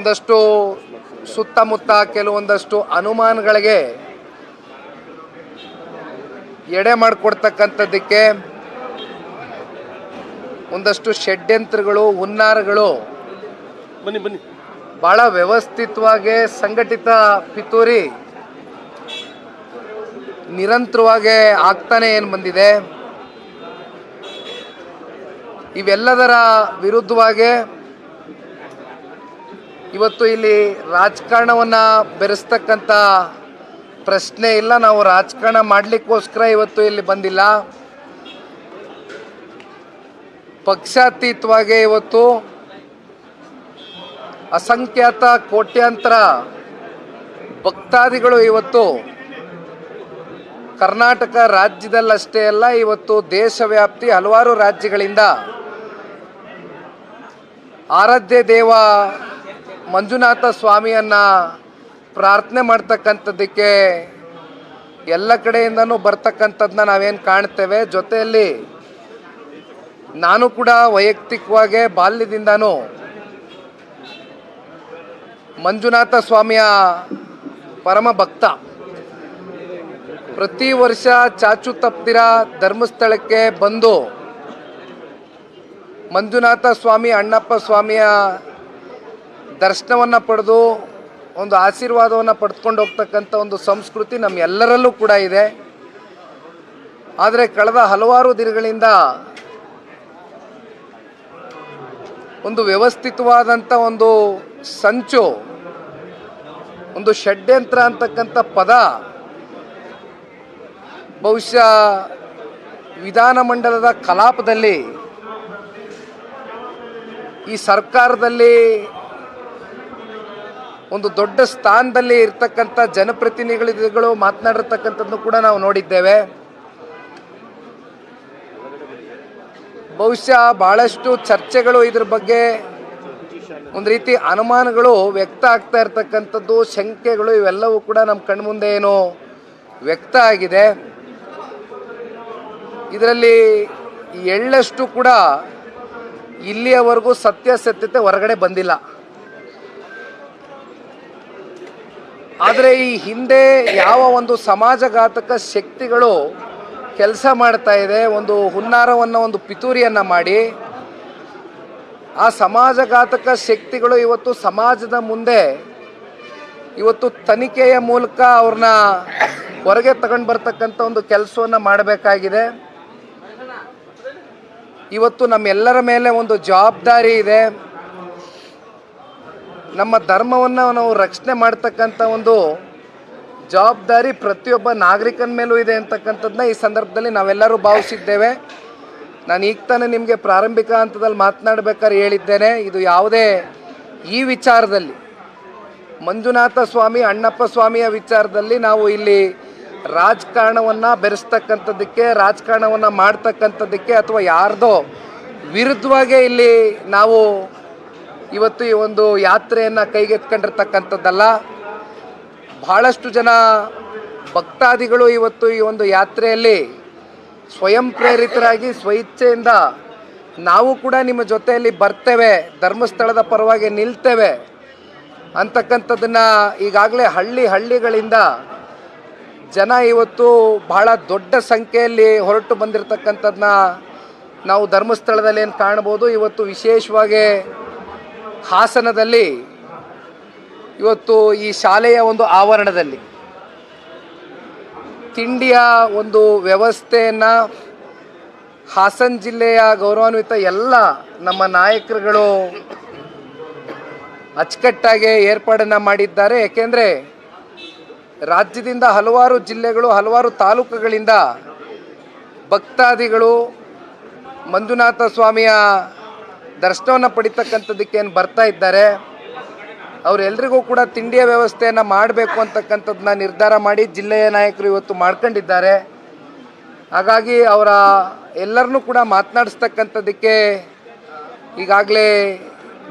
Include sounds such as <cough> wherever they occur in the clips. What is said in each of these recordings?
ಒಂದಷ್ಟು ಸುತ್ತಮುತ್ತ ಕೆಲವೊಂದಷ್ಟು ಅನುಮಾನಗಳಿಗೆ ಎಡೆ ಮಾಡಿಕೊಡ್ತಕ್ಕಂಥದ್ದಕ್ಕೆ ಒಂದಷ್ಟು ಷಡ್ಯಂತ್ರಗಳು ಹುನ್ನಾರಗಳು ಬನ್ನಿ ಬನ್ನಿ. ಭಾಳ ವ್ಯವಸ್ಥಿತವಾಗಿ ಸಂಘಟಿತ ಪಿತೂರಿ ನಿರಂತರವಾಗಿ ಆಗ್ತಾನೆ ಏನು ಬಂದಿದೆ. ಇವೆಲ್ಲದರ ವಿರುದ್ಧವಾಗಿ ಇವತ್ತು ಇಲ್ಲಿ ರಾಜಕಾರಣವನ್ನು ಬೆರೆಸ್ತಕ್ಕಂಥ ಪ್ರಶ್ನೆ ಇಲ್ಲ. ನಾವು ರಾಜಕಾರಣ ಮಾಡಲಿಕ್ಕೋಸ್ಕರ ಇವತ್ತು ಇಲ್ಲಿ ಬಂದಿಲ್ಲ. ಪಕ್ಷಾತೀತವಾಗಿ ಇವತ್ತು ಅಸಂಖ್ಯಾತ ಕೋಟ್ಯಾಂತರ ಭಕ್ತಾದಿಗಳು ಇವತ್ತು ಕರ್ನಾಟಕ ರಾಜ್ಯದಲ್ಲಷ್ಟೇ ಅಲ್ಲ, ಇವತ್ತು ದೇಶವ್ಯಾಪ್ತಿ ಹಲವಾರು ರಾಜ್ಯಗಳಿಂದ ಆರಾಧ್ಯ ದೇವ ಮಂಜುನಾಥ ಸ್ವಾಮಿಯನ್ನ ಪ್ರಾರ್ಥನೆ ಮಾಡ್ತಕ್ಕಂಥದ್ದಕ್ಕೆ ಎಲ್ಲ ಕಡೆಯಿಂದನೂ ಬರ್ತಕ್ಕಂಥದ್ದನ್ನ ನಾವೇನು ಕಾಣ್ತೇವೆ. ಜೊತೆಯಲ್ಲಿ ನಾನು ಕೂಡ ವೈಯಕ್ತಿಕವಾಗಿ ಬಾಲ್ಯದಿಂದನೂ ಮಂಜುನಾಥ ಸ್ವಾಮಿಯ ಪರಮ ಭಕ್ತ. ಪ್ರತಿ ವರ್ಷ ಚಾಚು ತಪ್ತಿರ ಧರ್ಮಸ್ಥಳಕ್ಕೆ ಬಂದು ಮಂಜುನಾಥ ಸ್ವಾಮಿ, ಅಣ್ಣಪ್ಪ ಸ್ವಾಮಿಯ ದರ್ಶನವನ್ನು ಪಡೆದು ಒಂದು ಆಶೀರ್ವಾದವನ್ನು ಪಡೆದುಕೊಂಡು ಹೋಗ್ತಕ್ಕಂಥ ಒಂದು ಸಂಸ್ಕೃತಿ ನಮ್ಮೆಲ್ಲರಲ್ಲೂ ಕೂಡ ಇದೆ. ಆದರೆ ಕಳೆದ ಹಲವಾರು ದಿನಗಳಿಂದ ಒಂದು ವ್ಯವಸ್ಥಿತವಾದಂಥ ಒಂದು ಸಂಚು, ಒಂದು ಷಡ್ಯಂತ್ರ ಅಂತಕ್ಕಂಥ ಪದ ಬಹುಶಃ ವಿಧಾನಮಂಡಲದ ಕಲಾಪದಲ್ಲಿ ಈ ಸರ್ಕಾರದಲ್ಲಿ ಒಂದು ದೊಡ್ಡ ಸ್ಥಾನದಲ್ಲಿ ಇರ್ತಕ್ಕಂಥ ಜನಪ್ರತಿನಿಧಿಗಳು ಮಾತನಾಡಿರ್ತಕ್ಕಂಥದ್ದು ಕೂಡ ನಾವು ನೋಡಿದ್ದೇವೆ. ಬಹುಶಃ ಬಹಳಷ್ಟು ಚರ್ಚೆಗಳು ಇದ್ರ ಬಗ್ಗೆ ಒಂದು ರೀತಿ ಅನುಮಾನಗಳು ವ್ಯಕ್ತ ಆಗ್ತಾ ಇರ್ತಕ್ಕಂಥದ್ದು, ಶಂಕೆಗಳು ಇವೆಲ್ಲವೂ ಕೂಡ ನಮ್ಮ ಕಣ್ಮುಂದೆ ಏನು ವ್ಯಕ್ತ ಆಗಿದೆ. ಇದರಲ್ಲಿ ಎಳ್ಳಷ್ಟು ಕೂಡ ಇಲ್ಲಿಯವರೆಗೂ ಸತ್ಯಾಸತ್ಯತೆ ಹೊರಗಡೆ ಬಂದಿಲ್ಲ. ಆದರೆ ಈ ಹಿಂದೆ ಯಾವ ಒಂದು ಸಮಾಜಘಾತಕ ಶಕ್ತಿಗಳು ಕೆಲಸ ಮಾಡ್ತಾ ಇದೆ, ಒಂದು ಹುನ್ನಾರವನ್ನು, ಒಂದು ಪಿತೂರಿಯನ್ನು ಮಾಡಿ, ಆ ಸಮಾಜಘಾತಕ ಶಕ್ತಿಗಳು ಇವತ್ತು ಸಮಾಜದ ಮುಂದೆ, ಇವತ್ತು ತನಿಖೆಯ ಮೂಲಕ ಅವ್ರನ್ನ ಹೊರಗೆ ತಗೊಂಡು ಬರ್ತಕ್ಕಂಥ ಒಂದು ಕೆಲಸವನ್ನು ಮಾಡಬೇಕಾಗಿದೆ. ಇವತ್ತು ನಮ್ಮೆಲ್ಲರ ಮೇಲೆ ಒಂದು ಜವಾಬ್ದಾರಿ ಇದೆ. ನಮ್ಮ ಧರ್ಮವನ್ನು ನಾವು ರಕ್ಷಣೆ ಮಾಡ್ತಕ್ಕಂಥ ಒಂದು ಜವಾಬ್ದಾರಿ ಪ್ರತಿಯೊಬ್ಬ ನಾಗರಿಕನ ಮೇಲೂ ಇದೆ ಅಂತಕ್ಕಂಥದ್ದನ್ನ ಈ ಸಂದರ್ಭದಲ್ಲಿ ನಾವೆಲ್ಲರೂ ಭಾವಿಸಿದ್ದೇವೆ. ನಾನು ಈಗ ತಾನೇ ನಿಮಗೆ ಪ್ರಾರಂಭಿಕ ಹಂತದಲ್ಲಿ ಮಾತನಾಡಬೇಕಾದ್ರೆ ಹೇಳಿದ್ದೇನೆ, ಇದು ಯಾವುದೇ ಈ ವಿಚಾರದಲ್ಲಿ, ಮಂಜುನಾಥ ಸ್ವಾಮಿ, ಅಣ್ಣಪ್ಪ ಸ್ವಾಮಿಯ ವಿಚಾರದಲ್ಲಿ ನಾವು ಇಲ್ಲಿ ರಾಜಕಾರಣವನ್ನು ಬೆರೆಸ್ತಕ್ಕಂಥದ್ದಕ್ಕೆ, ರಾಜಕಾರಣವನ್ನು ಮಾಡ್ತಕ್ಕಂಥದ್ದಕ್ಕೆ ಅಥವಾ ಯಾರ್ದೋ ವಿರುದ್ಧವಾಗೇ ಇಲ್ಲಿ ನಾವು ಇವತ್ತು ಈ ಒಂದು ಯಾತ್ರೆಯನ್ನು ಕೈಗೆತ್ಕೊಂಡಿರ್ತಕ್ಕಂಥದ್ದಲ್ಲ ಬಹಳಷ್ಟು ಜನ ಭಕ್ತಾದಿಗಳು ಇವತ್ತು ಈ ಒಂದು ಯಾತ್ರೆಯಲ್ಲಿ ಸ್ವಯಂ ಪ್ರೇರಿತರಾಗಿ ಸ್ವಇಚ್ಛೆಯಿಂದ ನಾವು ಕೂಡ ನಿಮ್ಮ ಜೊತೆಯಲ್ಲಿ ಬರ್ತೇವೆ, ಧರ್ಮಸ್ಥಳದ ಪರವಾಗಿ ನಿಲ್ತೇವೆ ಅಂತಕ್ಕಂಥದ್ದನ್ನು ಈಗಾಗಲೇ ಹಳ್ಳಿ ಹಳ್ಳಿಗಳಿಂದ ಜನ ಇವತ್ತು ಬಹಳ ದೊಡ್ಡ ಸಂಖ್ಯೆಯಲ್ಲಿ ಹೊರಟು ಬಂದಿರತಕ್ಕಂಥದ್ದನ್ನ ನಾವು ಧರ್ಮಸ್ಥಳದಲ್ಲಿ ಏನು ಕಾಣ್ಬೋದು, ಇವತ್ತು ವಿಶೇಷವಾಗಿ ಹಾಸನದಲ್ಲಿ ಇವತ್ತು ಈ ಶಾಲೆಯ ಒಂದು ಆವರಣದಲ್ಲಿ ತಿಂಡಿಯ ಒಂದು ವ್ಯವಸ್ಥೆಯನ್ನು ಹಾಸನ ಜಿಲ್ಲೆಯ ಗೌರವಾನ್ವಿತ ಎಲ್ಲ ನಮ್ಮ ನಾಯಕರುಗಳು ಅಚ್ಚುಕಟ್ಟಾಗಿ ಏರ್ಪಾಡನ್ನು ಮಾಡಿದ್ದಾರೆ. ಏಕೆಂದರೆ ರಾಜ್ಯದಿಂದ ಹಲವಾರು ಜಿಲ್ಲೆಗಳು, ಹಲವಾರು ತಾಲೂಕುಗಳಿಂದ ಭಕ್ತಾದಿಗಳು ಮಂಜುನಾಥ ಸ್ವಾಮಿಯ ದರ್ಶನವನ್ನು ಪಡಿತಕ್ಕಂಥದ್ದಕ್ಕೆ ಏನು ಬರ್ತಾ ಇದ್ದಾರೆ ಅವರೆಲ್ಲರಿಗೂ ಕೂಡ ತಿಂಡಿಯ ವ್ಯವಸ್ಥೆಯನ್ನು ಮಾಡಬೇಕು ಅಂತಕ್ಕಂಥದ್ದನ್ನ ನಿರ್ಧಾರ ಮಾಡಿ ಜಿಲ್ಲೆಯ ನಾಯಕರು ಇವತ್ತು ಮಾಡ್ಕೊಂಡಿದ್ದಾರೆ. ಹಾಗಾಗಿ ಅವರ ಎಲ್ಲರನ್ನೂ ಕೂಡ ಮಾತನಾಡಿಸ್ತಕ್ಕಂಥದ್ದಕ್ಕೆ ಈಗಾಗಲೇ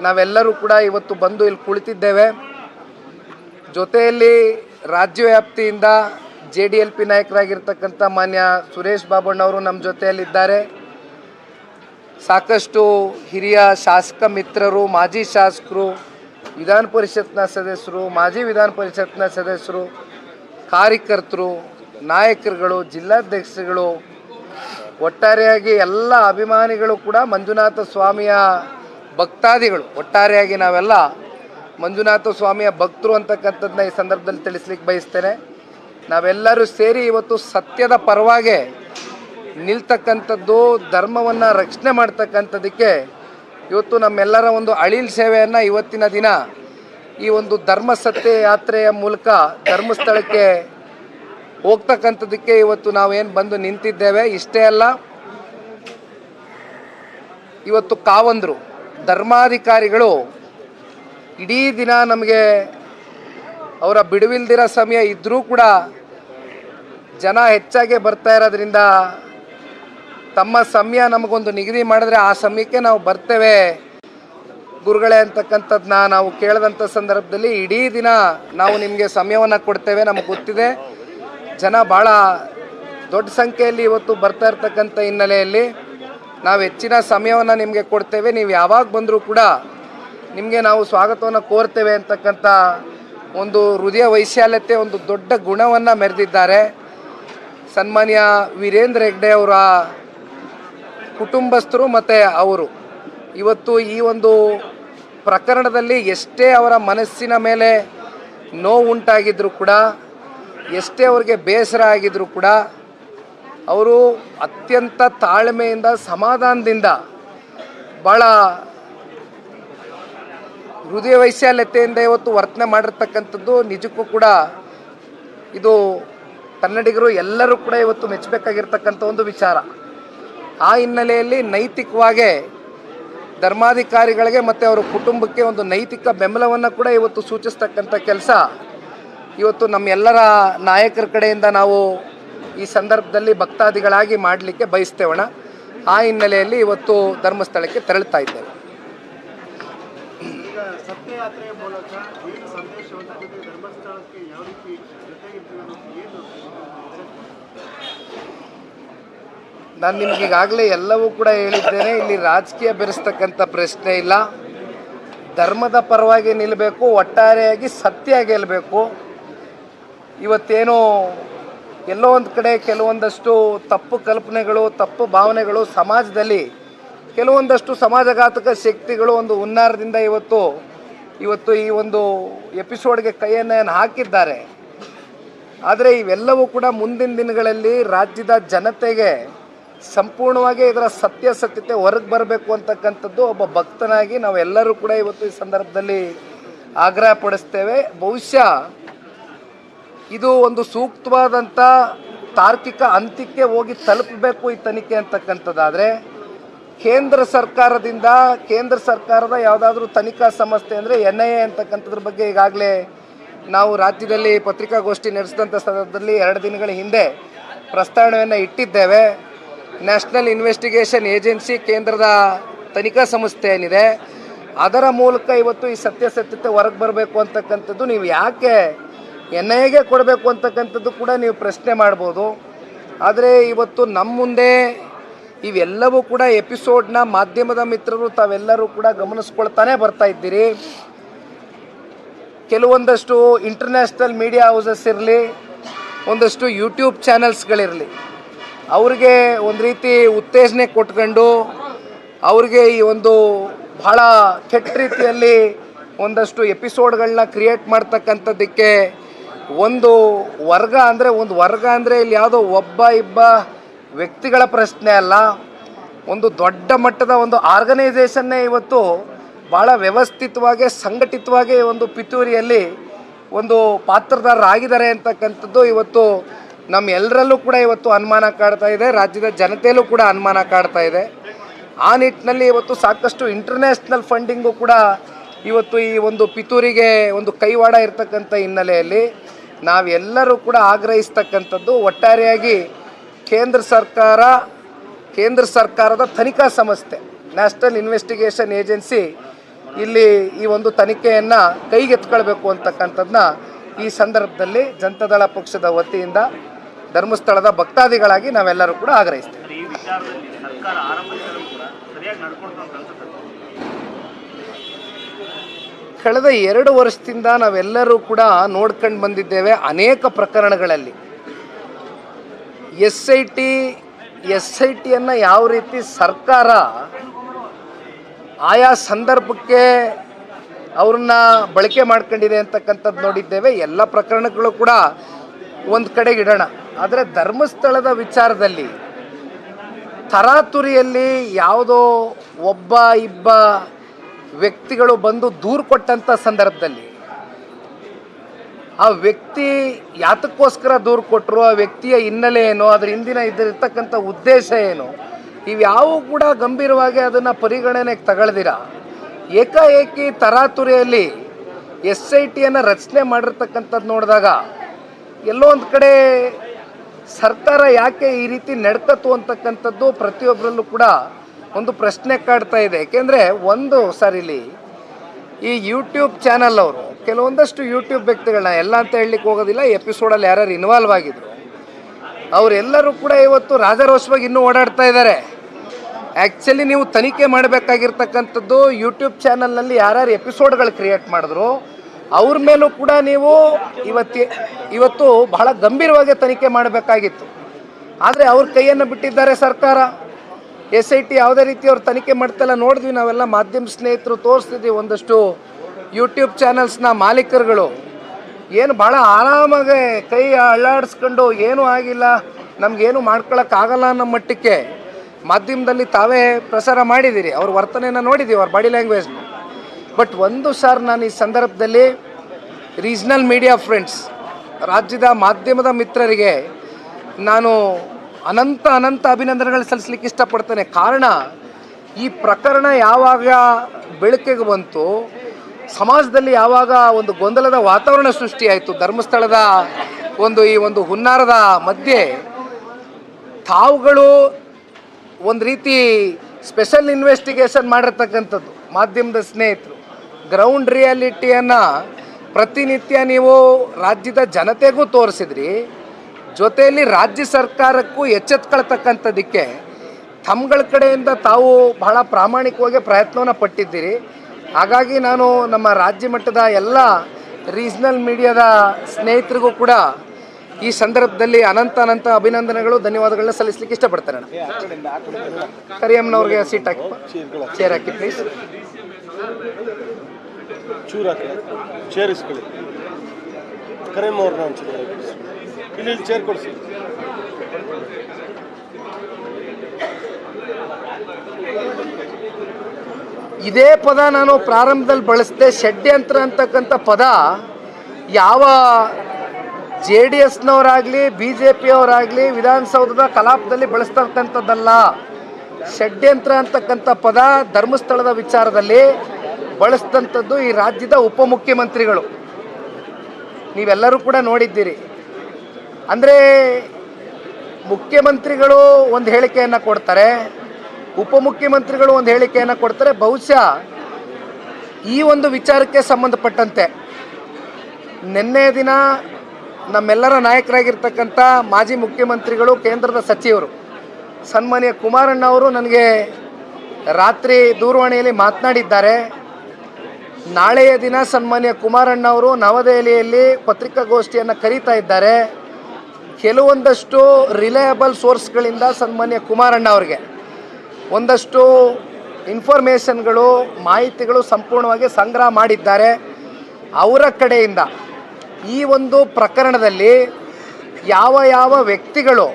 ನಾವೆಲ್ಲರೂ ಕೂಡ ಇವತ್ತು ಬಂದು ಇಲ್ಲಿ ಕುಳಿತಿದ್ದೇವೆ. ಜೊತೆಯಲ್ಲಿ ರಾಜ್ಯ ವ್ಯಾಪ್ತಿಯಿಂದ ಜೆ ಡಿ ಎಲ್ ಪಿ ನಾಯಕರಾಗಿರ್ತಕ್ಕಂಥ ಮಾನ್ಯ ಸುರೇಶ್ ಬಾಬಣ್ಣವರು ನಮ್ಮ ಜೊತೆಯಲ್ಲಿದ್ದಾರೆ. ಸಾಕಷ್ಟು ಹಿರಿಯ ಶಾಸಕ ಮಿತ್ರರು, ಮಾಜಿ ಶಾಸಕರು, ವಿಧಾನ ಪರಿಷತ್ನ ಸದಸ್ಯರು, ಮಾಜಿ ವಿಧಾನ ಪರಿಷತ್ನ ಸದಸ್ಯರು, ಕಾರ್ಯಕರ್ತರು, ನಾಯಕರುಗಳು, ಜಿಲ್ಲಾಧ್ಯಕ್ಷರುಗಳು, ಒಟ್ಟಾರೆಯಾಗಿ ಎಲ್ಲ ಅಭಿಮಾನಿಗಳು ಕೂಡ ಮಂಜುನಾಥ ಸ್ವಾಮಿಯ ಭಕ್ತಾದಿಗಳು. ಒಟ್ಟಾರೆಯಾಗಿ ನಾವೆಲ್ಲ ಮಂಜುನಾಥ ಸ್ವಾಮಿಯ ಭಕ್ತರು ಅಂತಕ್ಕಂಥದ್ದನ್ನ ಈ ಸಂದರ್ಭದಲ್ಲಿ ತಿಳಿಸ್ಲಿಕ್ಕೆ ಬಯಸ್ತೇನೆ. ನಾವೆಲ್ಲರೂ ಸೇರಿ ಇವತ್ತು ಸತ್ಯದ ಪರವಾಗಿ ನಿಲ್ತಕ್ಕಂಥದ್ದು ಧರ್ಮವನ್ನು ರಕ್ಷಣೆ ಮಾಡ್ತಕ್ಕಂಥದ್ದಕ್ಕೆ ಇವತ್ತು ನಮ್ಮೆಲ್ಲರ ಒಂದು ಅಳಿಲ್ ಸೇವೆಯನ್ನು ಇವತ್ತಿನ ದಿನ ಈ ಒಂದು ಧರ್ಮ ಸತ್ಯ ಯಾತ್ರೆಯ ಮೂಲಕ ಧರ್ಮಸ್ಥಳಕ್ಕೆ ಹೋಗ್ತಕ್ಕಂಥದ್ದಕ್ಕೆ ಇವತ್ತು ನಾವೇನು ಬಂದು ನಿಂತಿದ್ದೇವೆ, ಇಷ್ಟೇ ಅಲ್ಲ, ಇವತ್ತು ಕಾವಂದರು, ಧರ್ಮಾಧಿಕಾರಿಗಳು ಇಡೀ ದಿನ ನಮಗೆ ಅವರ ಬಿಡುವಿಲ್ದಿರೋ ಸಮಯ ಇದ್ದರೂ ಕೂಡ ಜನ ಹೆಚ್ಚಾಗಿ ಬರ್ತಾ ಇರೋದ್ರಿಂದ ತಮ್ಮ ಸಮಯ ನಮಗೊಂದು ನಿಗದಿ ಮಾಡಿದ್ರೆ ಆ ಸಮಯಕ್ಕೆ ನಾವು ಬರ್ತೇವೆ. ಗುರುಗಳೇ ಅಂತಕ್ಕಂಥದ್ದನ್ನ ನಾವು ಕೇಳಿದಂಥ ಸಂದರ್ಭದಲ್ಲಿ ಇಡೀ ದಿನ ನಾವು ನಿಮಗೆ ಸಮಯವನ್ನು ಕೊಡ್ತೇವೆ, ನಮಗೆ ಗೊತ್ತಿದೆ. ಜನ ಭಾಳ ದೊಡ್ಡ ಸಂಖ್ಯೆಯಲ್ಲಿ ಇವತ್ತು ಬರ್ತಾ ಇರ್ತಕ್ಕಂಥ ಹಿನ್ನೆಲೆಯಲ್ಲಿ ನಾವು ಹೆಚ್ಚಿನ ಸಮಯವನ್ನು ನಿಮಗೆ ಕೊಡ್ತೇವೆ. ನೀವು ಯಾವಾಗ ಬಂದರೂ ಕೂಡ ನಿಮಗೆ ನಾವು ಸ್ವಾಗತವನ್ನು ಕೋರ್ತೇವೆ ಅಂತಕ್ಕಂಥ ಒಂದು ಹೃದಯ ವೈಶಾಲ್ಯತೆ, ಒಂದು ದೊಡ್ಡ ಗುಣವನ್ನು ಮೆರೆದಿದ್ದಾರೆ. ಸನ್ಮಾನ್ಯ ವೀರೇಂದ್ರ ಹೆಗ್ಡೆ ಅವರ ಕುಟುಂಬಸ್ಥರು ಮತ್ತು ಅವರು. ಇವತ್ತು ಈ ಒಂದು ಪ್ರಕರಣದಲ್ಲಿ ಎಷ್ಟೇ ಅವರ ಮನಸ್ಸಿನ ಮೇಲೆ ನೋವು ಉಂಟಾಗಿದ್ದರೂ ಕೂಡ, ಎಷ್ಟೇ ಅವರಿಗೆ ಬೇಸರ ಆಗಿದ್ದರೂ ಕೂಡ, ಅವರು ಅತ್ಯಂತ ತಾಳ್ಮೆಯಿಂದ, ಸಮಾಧಾನದಿಂದ ಭಾಳ ಹೃದಯ ವೈಶಾಲ್ಯತೆಯಿಂದ ಇವತ್ತು ವರ್ತನೆ ಮಾಡಿರ್ತಕ್ಕಂಥದ್ದು ನಿಜಕ್ಕೂ ಕೂಡ ಇದು ಕನ್ನಡಿಗರು ಎಲ್ಲರೂ ಕೂಡ ಇವತ್ತು ಮೆಚ್ಚಬೇಕಾಗಿರ್ತಕ್ಕಂಥ ಒಂದು ವಿಚಾರ. ಆ ಹಿನ್ನೆಲೆಯಲ್ಲಿ ನೈತಿಕವಾಗಿ ಧರ್ಮಾಧಿಕಾರಿಗಳಿಗೆ ಮತ್ತು ಅವರ ಕುಟುಂಬಕ್ಕೆ ಒಂದು ನೈತಿಕ ಬೆಂಬಲವನ್ನು ಕೂಡ ಇವತ್ತು ಸೂಚಿಸ್ತಕ್ಕಂಥ ಕೆಲಸ. ಇವತ್ತು ನಮ್ಮೆಲ್ಲರ ನಾಯಕರ ಕಡೆಯಿಂದ ನಾವು ಈ ಸಂದರ್ಭದಲ್ಲಿ ಭಕ್ತಾದಿಗಳಾಗಿ ಮಾಡಲಿಕ್ಕೆ ಬಯಸ್ತೇವಣ ಆ ಹಿನ್ನೆಲೆಯಲ್ಲಿ ಇವತ್ತು ಧರ್ಮಸ್ಥಳಕ್ಕೆ ತೆರಳುತ್ತಾ ಇದ್ದೇವೆ ಈಗ ಸತ್ಯಯಾತ್ರೆಯ ಮೂಲಕ ಏನು ಸಂದೇಶವನ್ನು ಜೊತೆ ಧರ್ಮಸ್ಥಳಕ್ಕೆ ಯಾವ ರೀತಿ ಜೊತೆಗಿರ್ತೀವಿ ಅನ್ನೋದು ಏನು ನಾನು ನಿಮ್ಗೆ ಈಗಾಗಲೇ ಎಲ್ಲವೂ ಕೂಡ ಹೇಳಿದ್ದೇನೆ, ಇಲ್ಲಿ ರಾಜಕೀಯ ಬೆರೆಸ್ತಕ್ಕಂಥ ಪ್ರಶ್ನೆ ಇಲ್ಲ. ಧರ್ಮದ ಪರವಾಗಿ ನಿಲ್ಲಬೇಕು ಒಟ್ಟಾರೆಯಾಗಿ ಸತ್ಯ ಗೆಲ್ಲಬೇಕು ಇವತ್ತೇನು ಎಲ್ಲೋ ಒಂದು ಕಡೆ ಕೆಲವೊಂದಷ್ಟು ತಪ್ಪು ಕಲ್ಪನೆಗಳು, ತಪ್ಪು ಭಾವನೆಗಳು ಸಮಾಜದಲ್ಲಿ ಕೆಲವೊಂದಷ್ಟು ಸಮಾಜಘಾತಕ ಶಕ್ತಿಗಳು ಒಂದು ಹುನ್ನಾರದಿಂದ ಇವತ್ತು ಇವತ್ತು ಈ ಒಂದು ಎಪಿಸೋಡ್ಗೆ ಕೈಯನ್ನು ಹಾಕಿದ್ದಾರೆ. ಆದರೆ ಇವೆಲ್ಲವೂ ಕೂಡ ಮುಂದಿನ ದಿನಗಳಲ್ಲಿ ರಾಜ್ಯದ ಜನತೆಗೆ ಸಂಪೂರ್ಣವಾಗಿ ಇದರ ಸತ್ಯಾಸತ್ಯತೆ ಹೊರಗೆ ಬರಬೇಕು ಅಂತಕ್ಕಂಥದ್ದು ಒಬ್ಬ ಭಕ್ತನಾಗಿ ನಾವೆಲ್ಲರೂ ಕೂಡ ಇವತ್ತು ಈ ಸಂದರ್ಭದಲ್ಲಿ ಆಗ್ರಹ ಪಡಿಸ್ತೇವೆ. ಬಹುಶಃ ಇದು ಒಂದು ಸೂಕ್ತವಾದಂಥ ತಾರ್ಕಿಕ ಅಂತ್ಯಕ್ಕೆ ಹೋಗಿ ತಲುಪಬೇಕು ಈ ತನಿಖೆ ಅಂತಕ್ಕಂಥದ್ದಾದರೆ ಕೇಂದ್ರ ಸರ್ಕಾರದಿಂದ, ಕೇಂದ್ರ ಸರ್ಕಾರದ ಯಾವುದಾದ್ರೂ ತನಿಖಾ ಸಂಸ್ಥೆ ಅಂದರೆ ಎನ್ ಐ ಎ ಅಂತಕ್ಕಂಥದ್ರ ಬಗ್ಗೆ ಈಗಾಗಲೇ ನಾವು ರಾಜ್ಯದಲ್ಲಿ ಪತ್ರಿಕಾಗೋಷ್ಠಿ ನಡೆಸಿದಂಥ ಸಂದರ್ಭದಲ್ಲಿ ಎರಡು ದಿನಗಳ ಹಿಂದೆ ಪ್ರಸ್ತಾವನೆಯನ್ನು ಇಟ್ಟಿದ್ದೇವೆ. ನ್ಯಾಷನಲ್ ಇನ್ವೆಸ್ಟಿಗೇಷನ್ ಏಜೆನ್ಸಿ ಕೇಂದ್ರದ ತನಿಖಾ ಸಂಸ್ಥೆ ಏನಿದೆ, ಅದರ ಮೂಲಕ ಇವತ್ತು ಈ ಸತ್ಯಾಸತ್ಯತೆ ಹೊರಗೆ ಬರಬೇಕು ಅಂತಕ್ಕಂಥದ್ದು ನೀವು ಯಾಕೆ ಎನ್ ಐಗೆ ಕೊಡಬೇಕು ಅಂತಕ್ಕಂಥದ್ದು ಕೂಡ ನೀವು ಪ್ರಶ್ನೆ ಮಾಡ್ಬೋದು. ಆದರೆ ಇವತ್ತು ನಮ್ಮ ಮುಂದೆ ಇವೆಲ್ಲವೂ ಕೂಡ ಎಪಿಸೋಡ್ನ ಮಾಧ್ಯಮದ ಮಿತ್ರರು ತಾವೆಲ್ಲರೂ ಕೂಡ ಗಮನಿಸ್ಕೊಳ್ತಾನೆ ಬರ್ತಾ ಇದ್ದೀರಿ. ಕೆಲವೊಂದಷ್ಟು ಇಂಟರ್ನ್ಯಾಷನಲ್ ಮೀಡಿಯಾ ಹೌಸಸ್ ಇರಲಿ, ಒಂದಷ್ಟು ಯೂಟ್ಯೂಬ್ ಚಾನೆಲ್ಸ್ಗಳಿರಲಿ. ಅವ್ರಿಗೆ ಒಂದು ರೀತಿ ಉತ್ತೇಜನೆ ಕೊಟ್ಕೊಂಡು ಅವ್ರಿಗೆ ಈ ಒಂದು ಬಹಳ ಕೆಟ್ಟ ರೀತಿಯಲ್ಲಿ ಒಂದಷ್ಟು ಎಪಿಸೋಡ್ಗಳನ್ನ ಕ್ರಿಯೇಟ್ ಮಾಡ್ತಕ್ಕಂಥದ್ದಕ್ಕೆ ಒಂದು ವರ್ಗ ಅಂದರೆ ಒಂದು ವರ್ಗ ಅಂದರೆ ಇಲ್ಲಿ ಯಾವುದೋ ಒಬ್ಬ ಇಬ್ಬ ವ್ಯಕ್ತಿಗಳ ಪ್ರಶ್ನೆ ಅಲ್ಲ. ಒಂದು ದೊಡ್ಡ ಮಟ್ಟದ ಒಂದು ಆರ್ಗನೈಸೇಷನ್ನೇ ಇವತ್ತು ಭಾಳ ವ್ಯವಸ್ಥಿತವಾಗಿ, ಸಂಘಟಿತವಾಗಿ ಒಂದು ಪಿತೂರಿಯಲ್ಲಿ ಒಂದು ಪಾತ್ರದಾರರಾಗಿದ್ದಾರೆ ಅಂತಕ್ಕಂಥದ್ದು ಇವತ್ತು ನಮ್ಮ ಎಲ್ಲರಲ್ಲೂ ಕೂಡ ಇವತ್ತು ಅನುಮಾನ ಕಾಡ್ತಾ ಇದೆ, ರಾಜ್ಯದ ಜನತೆಯಲ್ಲೂ ಕೂಡ ಅನುಮಾನ ಕಾಡ್ತಾ ಇದೆ. ಆ ನಿಟ್ಟಿನಲ್ಲಿ ಇವತ್ತು ಸಾಕಷ್ಟು ಇಂಟರ್ನ್ಯಾಷನಲ್ ಫಂಡಿಂಗು ಕೂಡ ಇವತ್ತು ಈ ಒಂದು ಪಿತೂರಿಗೆ ಒಂದು ಕೈವಾಡ ಇರತಕ್ಕಂಥ ಹಿನ್ನೆಲೆಯಲ್ಲಿ ನಾವೆಲ್ಲರೂ ಕೂಡ ಆಗ್ರಹಿಸ್ತಕ್ಕಂಥದ್ದು ಒಟ್ಟಾರೆಯಾಗಿ ಕೇಂದ್ರ ಸರ್ಕಾರ, ಕೇಂದ್ರ ಸರ್ಕಾರದ ತನಿಖಾ ಸಂಸ್ಥೆ ನ್ಯಾಷನಲ್ ಇನ್ವೆಸ್ಟಿಗೇಷನ್ ಏಜೆನ್ಸಿ ಇಲ್ಲಿ ಈ ಒಂದು ತನಿಖೆಯನ್ನು ಕೈಗೆತ್ಕೊಳ್ಬೇಕು ಅಂತಕ್ಕಂಥದ್ದನ್ನ ಈ ಸಂದರ್ಭದಲ್ಲಿ ಜನತಾದಳ ಪಕ್ಷದ ವತಿಯಿಂದ ಧರ್ಮಸ್ಥಳದ ಭಕ್ತಾದಿಗಳಾಗಿ ನಾವೆಲ್ಲರೂ ಕೂಡ ಆಗ್ರಹಿಸ್ತೇವೆ. ಕಳೆದ ಎರಡು ವರ್ಷದಿಂದ ನಾವೆಲ್ಲರೂ ಕೂಡ ನೋಡ್ಕೊಂಡು ಬಂದಿದ್ದೇವೆ ಅನೇಕ ಪ್ರಕರಣಗಳಲ್ಲಿ. S I T S I ಟಿಯನ್ನು ಯಾವ ರೀತಿ ಸರ್ಕಾರ ಆಯಾ ಸಂದರ್ಭಕ್ಕೆ ಅವ್ರನ್ನ ಬಳಕೆ ಮಾಡ್ಕೊಂಡಿದೆ ಅಂತಕ್ಕಂಥದ್ದು ನೋಡಿದ್ದೇವೆ. ಎಲ್ಲ ಪ್ರಕರಣಗಳು ಕೂಡ ಒಂದು ಕಡೆಗೆ ಇಡೋಣ. ಆದರೆ ಧರ್ಮಸ್ಥಳದ ವಿಚಾರದಲ್ಲಿ ತರಾತುರಿಯಲ್ಲಿ ಯಾವುದೋ ಒಬ್ಬ, ಇಬ್ಬ ವ್ಯಕ್ತಿಗಳು ಬಂದು ದೂರು ಕೊಟ್ಟಂಥ ಸಂದರ್ಭದಲ್ಲಿ ಆ ವ್ಯಕ್ತಿ ಯಾತಕ್ಕೋಸ್ಕರ ದೂರು ಕೊಟ್ಟರು ಆ ವ್ಯಕ್ತಿಯ ಹಿನ್ನೆಲೆ ಏನು, ಅದ್ರ ಹಿಂದಿನ ಇದ್ದಿರ್ತಕ್ಕಂಥ ಉದ್ದೇಶ ಏನು, ಇವ್ಯಾವು ಕೂಡ ಗಂಭೀರವಾಗಿ ಅದನ್ನು ಪರಿಗಣನೆಗೆ ತಗೊಳ್ದಿರ? ಏಕಾಏಕಿ ತರಾತುರಿಯಲ್ಲಿ ಎಸ್ ಐ ಟಿಯನ್ನು ರಚನೆ ಮಾಡಿರ್ತಕ್ಕಂಥದ್ದು ನೋಡಿದಾಗ ಎಲ್ಲೋ ಒಂದು ಕಡೆ ಸರ್ಕಾರ ಯಾಕೆ ಈ ರೀತಿ ನಡ್ತತ್ತು ಅಂತಕ್ಕಂಥದ್ದು ಪ್ರತಿಯೊಬ್ಬರಲ್ಲೂ ಕೂಡ ಒಂದು ಪ್ರಶ್ನೆ ಕಾಡ್ತಾ ಇದೆ. ಏಕೆಂದರೆ ಒಂದು ಸರಿಲಿ ಈ ಯೂಟ್ಯೂಬ್ ಚಾನಲ್ ಅವರು, ಕೆಲವೊಂದಷ್ಟು ಯೂಟ್ಯೂಬ್ ವ್ಯಕ್ತಿಗಳನ್ನ ಎಲ್ಲ ಅಂತ ಹೇಳಲಿಕ್ಕೆ ಹೋಗೋದಿಲ್ಲ ಎಪಿಸೋಡಲ್ಲಿ ಯಾರ್ಯಾರು ಇನ್ವಾಲ್ವ್ ಆಗಿದ್ರು, ಅವರೆಲ್ಲರೂ ಕೂಡ ಇವತ್ತು ರಾಜಾರೋಷವಾಗಿ ಇನ್ನೂ ಓಡಾಡ್ತಾ ಇದ್ದಾರೆ ಆ್ಯಕ್ಚುಲಿ ನೀವು ತನಿಖೆ ಮಾಡಬೇಕಾಗಿರ್ತಕ್ಕಂಥದ್ದು ಯೂಟ್ಯೂಬ್ ಚಾನಲ್ನಲ್ಲಿ ಯಾರ್ಯಾರು ಎಪಿಸೋಡ್ಗಳು ಕ್ರಿಯೇಟ್ ಮಾಡಿದ್ರು ಅವ್ರ ಮೇಲೂ ಕೂಡ ನೀವು ಇವತ್ತಿ, ಇವತ್ತು ಬಹಳ ಗಂಭೀರವಾಗಿ ತನಿಖೆ ಮಾಡಬೇಕಾಗಿತ್ತು. ಆದರೆ ಅವ್ರ ಕೈಯನ್ನು ಬಿಟ್ಟಿದ್ದಾರೆ ಸರ್ಕಾರ. ಎಸ್ ಐ ಟಿ ಯಾವುದೇ ರೀತಿ ಅವ್ರು ತನಿಖೆ ಮಾಡ್ತಲ್ಲ, ನೋಡಿದ್ವಿ ನಾವೆಲ್ಲ ಮಾಧ್ಯಮ ಸ್ನೇಹಿತರು ತೋರಿಸ್ತಿದ್ವಿ ಒಂದಷ್ಟು ಯೂಟ್ಯೂಬ್ ಚಾನಲ್ಸ್ನ ಮಾಲೀಕರುಗಳು. ಏನು ಭಾಳ ಆರಾಮಾಗಿ ಕೈ ಅಳ್ಳಾಡಿಸ್ಕೊಂಡು ಏನೂ ಆಗಿಲ್ಲ, ನಮಗೇನು ಮಾಡ್ಕೊಳಕ್ಕಾಗಲ್ಲ ಅನ್ನೋ ಮಟ್ಟಕ್ಕೆ ಮಾಧ್ಯಮದಲ್ಲಿ ತಾವೇ ಪ್ರಸಾರ ಮಾಡಿದ್ದೀರಿ. ಅವ್ರ ವರ್ತನೆಯನ್ನು ನೋಡಿದ್ದೀವಿ, ಅವ್ರ ಬಾಡಿ ಲ್ಯಾಂಗ್ವೇಜ್ನ ಬಟ್ ಒಂದು ಸಾರ್ ನಾನು ಈ ಸಂದರ್ಭದಲ್ಲಿ ರೀಜ್ನಲ್ ಮೀಡಿಯಾ ಫ್ರೆಂಡ್ಸ್ ರಾಜ್ಯದ ಮಾಧ್ಯಮದ ಮಿತ್ರರಿಗೆ ನಾನು ಅನಂತ ಅನಂತ ಅಭಿನಂದನೆಗಳು ಸಲ್ಲಿಸ್ಲಿಕ್ಕೆ ಇಷ್ಟಪಡ್ತೇನೆ. ಕಾರಣ, ಈ ಪ್ರಕರಣ ಯಾವಾಗ ಬೆಳಕಿಗೆ ಬಂತು, ಸಮಾಜದಲ್ಲಿ ಯಾವಾಗ ಒಂದು ಗೊಂದಲದ ವಾತಾವರಣ ಸೃಷ್ಟಿಯಾಯಿತು, ಧರ್ಮಸ್ಥಳದ ಒಂದು ಈ ಒಂದು ಹುನ್ನಾರದ ಮಧ್ಯೆ, ತಾವುಗಳು ಒಂದು ರೀತಿ ಸ್ಪೆಷಲ್ ಇನ್ವೆಸ್ಟಿಗೇಷನ್ ಮಾಡಿರ್ತಕ್ಕಂಥದ್ದು, ಮಾಧ್ಯಮದ ಸ್ನೇಹಿತರು. ಗ್ರೌಂಡ್ ರಿಯಾಲಿಟಿಯನ್ನು ಪ್ರತಿನಿತ್ಯ ನೀವು ರಾಜ್ಯದ ಜನತೆಗೂ ತೋರಿಸಿದ್ರಿ. ಜೊತೆಯಲ್ಲಿ ರಾಜ್ಯ ಸರ್ಕಾರಕ್ಕೂ ಎಚ್ಚೆತ್ಕೊಳ್ತಕ್ಕಂಥದ್ದಕ್ಕೆ ತಮ್ಮಗಳ ಕಡೆಯಿಂದ ತಾವು ಬಹಳ ಪ್ರಾಮಾಣಿಕವಾಗಿ ಪ್ರಯತ್ನವನ್ನು ಪಟ್ಟಿದ್ದೀರಿ. ಹಾಗಾಗಿ ನಾನು ನಮ್ಮ ರಾಜ್ಯ ಮಟ್ಟದ ಎಲ್ಲ ರೀಜ್ನಲ್ ಮೀಡಿಯಾದ ಸ್ನೇಹಿತರಿಗೂ ಕೂಡ ಈ ಸಂದರ್ಭದಲ್ಲಿ ಅನಂತ ಅನಂತ ಅಭಿನಂದನೆಗಳು, ಧನ್ಯವಾದಗಳನ್ನ ಸಲ್ಲಿಸಲಿಕ್ಕೆ ಇಷ್ಟಪಡ್ತಾರೆ ಕರಿಯಮ್ಮನವ್ರಿಗೆ ಸೀಟ್ ಹಾಕಿ ಚೇರ್ ಹಾಕಿ ಪ್ಲೀಸ್ ಚೂರು ಚೇರ್ ಇಸ್ಕೊಳ್ಳಿ. ಇಲ್ಲಿ ಇಲ್ಲಿ ಚೇರ್ ಕೊಡಿಸಿ. ಇದೇ ಪದ ನಾನು ಪ್ರಾರಂಭದಲ್ಲಿ ಬಳಸಿದೆ, ಷಡ್ಯಂತ್ರ ಅಂತಕ್ಕಂಥ ಪದ ಯಾವ ಜೆ ಡಿ ಎಸ್ನವರಾಗಲಿ, ಬಿ ಜೆ ಪಿಯವರಾಗಲಿ, ವಿಧಾನಸೌಧದ ಕಲಾಪದಲ್ಲಿ ಬಳಸ್ತಕ್ಕಂಥದ್ದಲ್ಲ. ಷಡ್ಯಂತ್ರ ಅಂತಕ್ಕಂಥ ಪದ ಧರ್ಮಸ್ಥಳದ ವಿಚಾರದಲ್ಲಿ ಬಳಸಿದಂಥದ್ದು ಈ ರಾಜ್ಯದ ಉಪಮುಖ್ಯಮಂತ್ರಿಗಳು. ನೀವೆಲ್ಲರೂ ಕೂಡ ನೋಡಿದ್ದೀರಿ. ಅಂದರೆ ಮುಖ್ಯಮಂತ್ರಿಗಳು ಒಂದು ಹೇಳಿಕೆಯನ್ನು ಕೊಡ್ತಾರೆ, ಉಪಮುಖ್ಯಮಂತ್ರಿಗಳು ಒಂದು ಹೇಳಿಕೆಯನ್ನು ಕೊಡ್ತಾರೆ, ಬಹುಶಃ ಈ ಒಂದು ವಿಚಾರಕ್ಕೆ ಸಂಬಂಧಪಟ್ಟಂತೆ ನಿನ್ನೆ ದಿನ ನಮ್ಮೆಲ್ಲರ ನಾಯಕರಾಗಿರ್ತಕ್ಕಂಥ ಮಾಜಿ ಮುಖ್ಯಮಂತ್ರಿಗಳು, ಕೇಂದ್ರದ ಸಚಿವರು ಸನ್ಮಾನ್ಯ ಕುಮಾರಣ್ಣ ಅವರು ನನಗೆ ರಾತ್ರಿ ದೂರವಾಣಿಯಲ್ಲಿ ಮಾತನಾಡಿದ್ದಾರೆ. ನಾಳೆಯ ದಿನ ಸನ್ಮಾನ್ಯ ಕುಮಾರಣ್ಣ ಅವರು ನವದೆಹಲಿಯಲ್ಲಿ ಪತ್ರಿಕಾಗೋಷ್ಠಿಯನ್ನು ಕರೀತಾ ಇದ್ದಾರೆ. ಕೆಲವೊಂದಷ್ಟು ರಿಲಯಬಲ್ ಸೋರ್ಸ್ಗಳಿಂದ ಸನ್ಮಾನ್ಯ ಕುಮಾರಣ್ಣ ಅವರಿಗೆ ಒಂದಷ್ಟು ಇನ್ಫಾರ್ಮೇಷನ್ಗಳು, ಮಾಹಿತಿಗಳು ಸಂಪೂರ್ಣವಾಗಿ ಸಂಗ್ರಹ ಮಾಡಿದ್ದಾರೆ. ಅವರ ಕಡೆಯಿಂದ ಈ ಒಂದು ಪ್ರಕರಣದಲ್ಲಿ ಯಾವ ಯಾವ ವ್ಯಕ್ತಿಗಳು,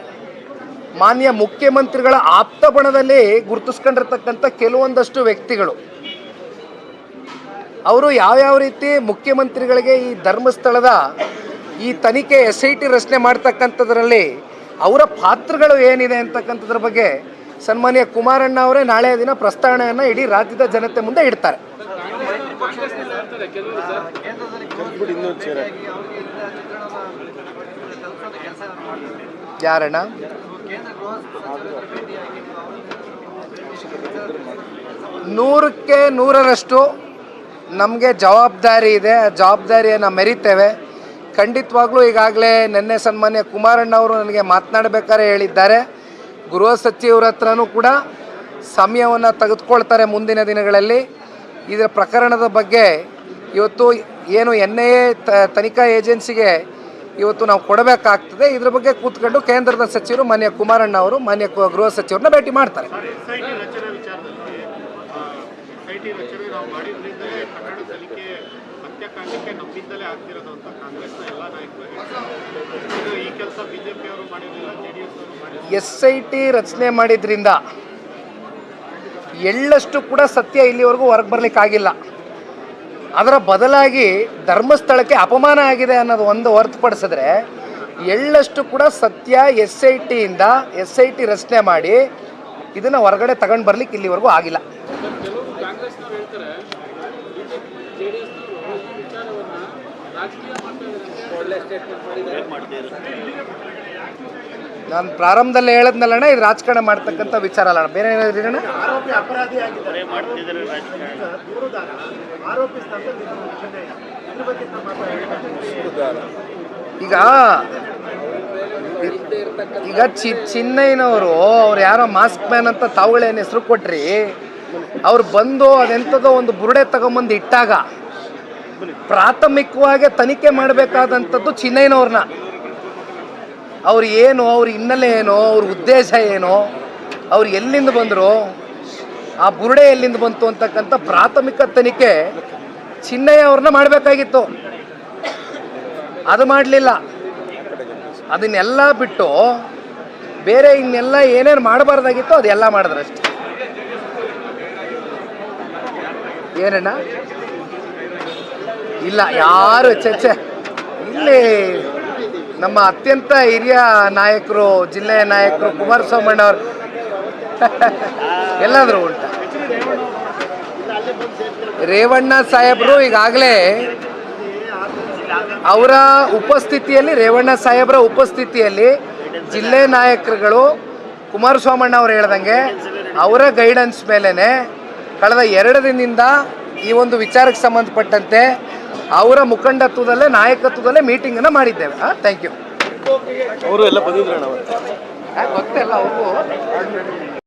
ಮಾನ್ಯ ಮುಖ್ಯಮಂತ್ರಿಗಳ ಆಪ್ತ ಬಣದಲ್ಲಿ ಗುರುತಿಸ್ಕೊಂಡಿರ್ತಕ್ಕಂಥ ಕೆಲವೊಂದಷ್ಟು ವ್ಯಕ್ತಿಗಳು ಅವರು ಯಾವ್ಯಾವ ರೀತಿ ಮುಖ್ಯಮಂತ್ರಿಗಳಿಗೆ ಈ ಧರ್ಮಸ್ಥಳದ ಈ ತನಿಖೆ ಎಸ್ ಐ ಟಿ ರಚನೆ ಮಾಡ್ತಕ್ಕಂಥದ್ರಲ್ಲಿ ಅವರ ಪಾತ್ರಗಳು ಏನಿದೆ ಅಂತಕ್ಕಂಥದ್ರ ಬಗ್ಗೆ ಸನ್ಮಾನ್ಯ ಕುಮಾರಣ್ಣ ಅವರೇ ನಾಳೆ ದಿನ ಪ್ರಸ್ತಾವನೆಯನ್ನು ಇಡೀ ರಾಜ್ಯದ ಜನತೆ ಮುಂದೆ ಇಡ್ತಾರೆ. ಯಾರಣ್ಣ? ನೂರಕ್ಕೆ ನೂರರಷ್ಟು ನಮಗೆ ಜವಾಬ್ದಾರಿ ಇದೆ ಆ ಜವಾಬ್ದಾರಿಯನ್ನು ಮೆರಿತೇವೆ. ಖಂಡಿತವಾಗ್ಲೂ ಈಗಾಗಲೇ ನಿನ್ನೆ ಸನ್ಮಾನ್ಯ ಕುಮಾರಣ್ಣ ಅವರು ನನಗೆ ಮಾತನಾಡಬೇಕಾದ್ರೆ ಹೇಳಿದ್ದಾರೆ. ಗೃಹ ಸಚಿವರ ಹತ್ರನೂ ಕೂಡ ಸಮಯವನ್ನು ತೆಗೆದುಕೊಳ್ತಾರೆ ಮುಂದಿನ ದಿನಗಳಲ್ಲಿ. ಇದರ ಪ್ರಕರಣದ ಬಗ್ಗೆ ಇವತ್ತು ಏನು ಎನ್ ಐ ಎ ತನಿಖಾ ಏಜೆನ್ಸಿಗೆ ಇವತ್ತು ನಾವು ಕೊಡಬೇಕಾಗ್ತದೆ. ಇದ್ರ ಬಗ್ಗೆ ಕೂತ್ಕೊಂಡು ಕೇಂದ್ರದ ಸಚಿವರು ಮಾನ್ಯ ಕುಮಾರಣ್ಣ ಅವರು, ಮಾನ್ಯ ಗೃಹ ಸಚಿವರನ್ನ ಭೇಟಿ ಮಾಡ್ತಾರೆ ಎಸ್ ಐ ಟಿ ರಚನೆ ವಿಚಾರದಲ್ಲಿ ಎಸ್ ಐ ಟಿ ರಚನೆ ನಾವು ಮಾಡಿದ್ರಿಂದಲೇ ಕನ್ನಡ ಕಲಿಕೆ ಹತ್ಯಾಕಾಂಡಕ್ಕೆ ನಮ್ಮಿಂದಲೇ ಆಗ್ತಿರೋದು ಅಂತ ಕಾಂಗ್ರೆಸ್ನ ಎಲ್ಲ ನಾಯಕರು. ಈ ಕೆಲಸ ಬಿಜೆಪಿ ಅವರು ಮಾಡಿರಲಿಲ್ಲ, ಜೆ ಡಿ ಎಸ್ ಅವರು ಎಸ್ ಐ ಟಿ ರಚನೆ ಮಾಡಿದ್ರಿಂದ ಎಳ್ಳಷ್ಟು ಕೂಡ ಸತ್ಯ ಇಲ್ಲಿವರೆಗೂ ಹೊರಗೆ ಬರಲಿಕ್ಕಾಗಿಲ್ಲ ಅದರ ಬದಲಾಗಿ ಧರ್ಮಸ್ಥಳಕ್ಕೆ ಅಪಮಾನ ಆಗಿದೆ ಅನ್ನೋದು ಒಂದು ಹೊರತುಪಡಿಸಿದ್ರೆ ಎಳ್ಳಷ್ಟು ಕೂಡ ಸತ್ಯ ಎಸ್ ಐ ಟಿಯಿಂದ ಎಸ್ ಐ ಟಿ ರಚನೆ ಮಾಡಿ ಇದನ್ನು ಹೊರಗಡೆ ತಗೊಂಡು ಬರ್ಲಿಕ್ಕೆ ಇಲ್ಲಿವರೆಗೂ ಆಗಿಲ್ಲ. ನಾನು ಪ್ರಾರಂಭದಲ್ಲಿ ಹೇಳದ್ನಲ್ಲಣ್ಣ ಇದು ರಾಜಕಾರಣ ಮಾಡ್ತಕ್ಕಂಥ ವಿಚಾರ ಅಲ್ಲ. ಬೇರೆ ಏನಾದ್ರೂ ಅಣ್ಣ ಈಗ ಈಗ ಚಿ ಚಿನ್ನಯ್ಯನವರು ಅವ್ರು ಯಾರೋ ಮಾಸ್ಕ್ ಮ್ಯಾನ್ ಅಂತ ತಾವುಗಳೇನು ಹೆಸರು ಕೊಟ್ರಿ ಅವ್ರು ಬಂದು ಅದೆಂಥದೋ ಒಂದು ಬುರುಡೆ ತಗೊಂಬಂದು ಇಟ್ಟಾಗ ಪ್ರಾಥಮಿಕವಾಗಿ ತನಿಖೆ ಮಾಡಬೇಕಾದಂಥದ್ದು ಚಿನ್ನಯ್ಯನವ್ರನ್ನ. ಅವ್ರು ಏನು, ಅವ್ರ ಹಿನ್ನೆಲೆ ಏನು, ಅವ್ರ ಉದ್ದೇಶ ಏನು, ಅವ್ರು ಎಲ್ಲಿಂದ ಬಂದರು, ಆ ಬುರುಡೆ ಎಲ್ಲಿಂದ ಬಂತು ಅಂತಕ್ಕಂಥ ಪ್ರಾಥಮಿಕ ತನಿಖೆ ಚಿನ್ನಯ್ಯ ಅವ್ರನ್ನ ಮಾಡಬೇಕಾಗಿತ್ತು. ಅದು ಮಾಡಲಿಲ್ಲ. ಅದನ್ನೆಲ್ಲ ಬಿಟ್ಟು ಬೇರೆ ಇನ್ನೆಲ್ಲ ಏನೇನು ಮಾಡಬಾರ್ದಾಗಿತ್ತು ಅದೆಲ್ಲ ಮಾಡಿದ್ರು ಅಷ್ಟೆ ಏನಣ್ಣ? ಇಲ್ಲ, ಯಾರು ಚರ್ಚೆ ಇಲ್ಲಿ ನಮ್ಮ ಅತ್ಯಂತ ಹಿರಿಯ ನಾಯಕರು, ಜಿಲ್ಲೆಯ ನಾಯಕರು ಕುಮಾರಸ್ವಾಮಣ್ಣ ಅವರು. <laughs> ಎಲ್ಲಾದರೂ ಉಂಟ. ರೇವಣ್ಣ ಸಾಹೇಬರು ಈಗಾಗಲೇ ಅವರ ಉಪಸ್ಥಿತಿಯಲ್ಲಿ, ರೇವಣ್ಣ ಸಾಹೇಬರ ಉಪಸ್ಥಿತಿಯಲ್ಲಿ ಜಿಲ್ಲೆ ನಾಯಕರುಗಳು ಕುಮಾರಸ್ವಾಮಣ್ಣ ಅವರು ಹೇಳ್ದಂಗೆ ಅವರ ಗೈಡೆನ್ಸ್ ಮೇಲೇ ಕಳೆದ ಎರಡು ದಿನದಿಂದ ಈ ಒಂದು ವಿಚಾರಕ್ಕೆ ಸಂಬಂಧಪಟ್ಟಂತೆ ಅವರ ಮುಖಂಡತ್ವದಲ್ಲೇ ನಾಯಕತ್ವದಲ್ಲೇ ಮೀಟಿಂಗನ್ನು ಮಾಡಿದ್ದೇವೆ. ಹಾಂ ಥ್ಯಾಂಕ್ ಯು ಅವರು ಎಲ್ಲ ಬಂದಿದ್ರು ಗೊತ್ತಿಲ್ಲ ಅವ್ರಿಗೂ